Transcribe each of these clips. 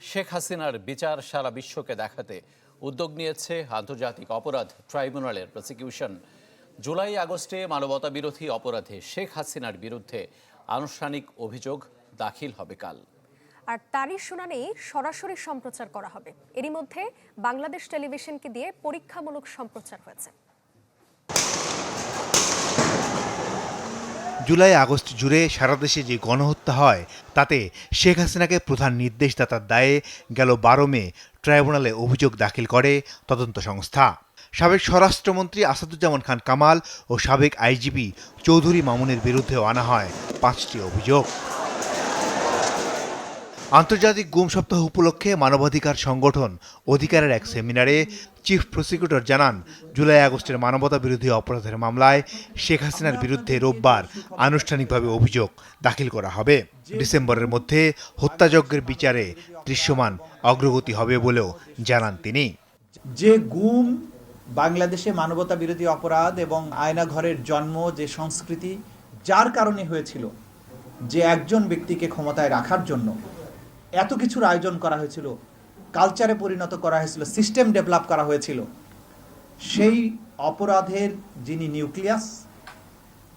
শেখ হাসিনার বিচার সারা বিশ্বকে দেখাতে উদ্যোগ নিয়েছে আন্তর্জাতিক অপরাধ ট্রাইব্যুনালের প্রসিকিউশন। জুলাই আগস্টে মানবতা বিরোধী অপরাধে শেখ হাসিনার বিরুদ্ধে আনুষ্ঠানিক অভিযোগ দাখিল হবে কাল। আর তারই শুনানি সরাসরি সম্প্রচার করা হবে। এরই মধ্যে বাংলাদেশ টেলিভিশনকে দিয়ে পরীক্ষামূলক সম্প্রচার হয়েছে। জুলাই আগস্ট জুড়ে সারা দেশে যে গণহত্যা হয়, তাতে শেখ হাসিনাকে প্রধান নির্দেশদাতার দায়ে গেল বারো মে ট্রাইব্যুনালে অভিযোগ দাখিল করে তদন্ত সংস্থা। সাবেক স্বরাষ্ট্রমন্ত্রী আসাদুজ্জামান খান কামাল ও সাবেক আইজিপি চৌধুরী মামুনের বিরুদ্ধেও আনা হয় পাঁচটি অভিযোগ। আন্তর্জাতিক গুম সপ্তাহ উপলক্ষে মানবাধিকার সংগঠন অধিকারের এক সেমিনারে চিফ প্রসিকিউটর জানান, জুলাই আগস্টের মানবতা বিরোধী অপরাধের মামলায় শেখ হাসিনার বিরুদ্ধে রোববার আনুষ্ঠানিকভাবে অভিযোগ দাখিল করা হবে। ডিসেম্বরের মধ্যে হত্যাযজ্ঞের বিচারে দৃশ্যমান অগ্রগতি হবে বলেও জানান তিনি। যে গুম বাংলাদেশে মানবতা বিরোধী অপরাধ এবং আয়নাঘরের জন্ম, যে সংস্কৃতি, যার কারণে হয়েছিল, যে একজন ব্যক্তিকে ক্ষমতায় রাখার জন্য এত কিছুর আয়োজন করা হয়েছিল। কালচারে পরিণত করা হয়েছিল সিস্টেম ডেভেলপ করা হয়েছিল। সেই অপরাধের যিনি নিউক্লিয়াস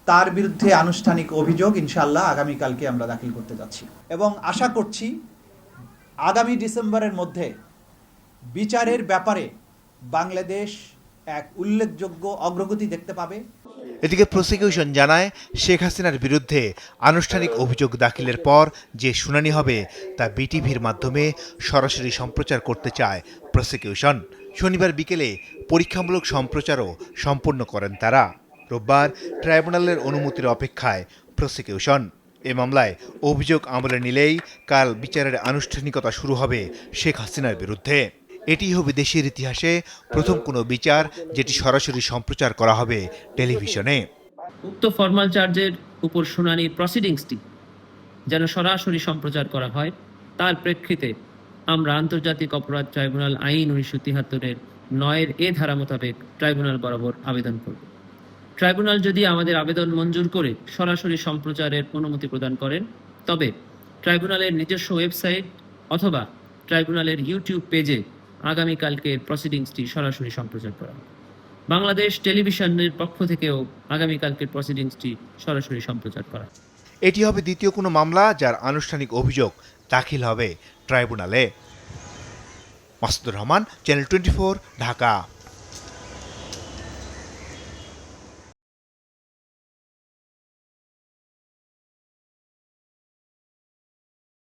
তার বিরুদ্ধে আনুষ্ঠানিক অভিযোগ ইনশাল্লাহ আগামীকালকে আমরা দাখিল করতে যাচ্ছি। এবং আশা করছি আগামী ডিসেম্বরের মধ্যে বিচারের ব্যাপারে বাংলাদেশ এক উল্লেখযোগ্য অগ্রগতি দেখতে পাবে। এদিকে প্রসিকিউশন জানায় শেখ হাসিনার বিরুদ্ধে আনুষ্ঠানিক অভিযোগ দাখিলের পর যে শুনানি হবে তা বিটিভির মাধ্যমে সরাসরি সম্প্রচার করতে চায় প্রসিকিউশন শনিবার বিকেলে পরীক্ষামূলক সম্প্রচারও সম্পন্ন করেন তারা। রোববার ট্রাইব্যুনালের অনুমতির অপেক্ষায় প্রসিকিউশন এ মামলায় অভিযোগ আমলে নিলেই কাল বিচারের আনুষ্ঠানিকতা শুরু হবে শেখ হাসিনার বিরুদ্ধে। এটি হবে দেশের ইতিহাসে প্রথম কোনো বিচার যেটি সরাসরি সম্প্রচার করা হবে টেলিভিশনে। উক্ত ফর্মাল চার্জের উপর শুনানির প্রসিডিংসটি যেন সরাসরি সম্প্রচার করা হয়, তার প্রেক্ষিতে আমরা আন্তর্জাতিক অপরাধ ট্রাইব্যুনাল আইন উনিশশো তিহাত্তরের নয়ের এ ধারা মোতাবেক ট্রাইব্যুনাল বরাবর আবেদন করব। ট্রাইব্যুনাল যদি আমাদের আবেদন মঞ্জুর করে সরাসরি সম্প্রচারের অনুমতি প্রদান করেন, তবে ট্রাইব্যুনালের নিজস্ব ওয়েবসাইট অথবা ট্রাইব্যুনালের ইউটিউব পেজে আগামীকালকের প্রসিডিংসটি সরাসরি সম্প্রচার করা হবে। বাংলাদেশ টেলিভিশনের পক্ষ থেকেও আগামীকালকের প্রসিডিংসটি সরাসরি সম্প্রচার করা এটি হবে দ্বিতীয় কোনো মামলা যার আনুষ্ঠানিক অভিযোগ দাখিল হবে ট্রাইব্যুনালে। Masudur Rahman channel twenty Dhaka.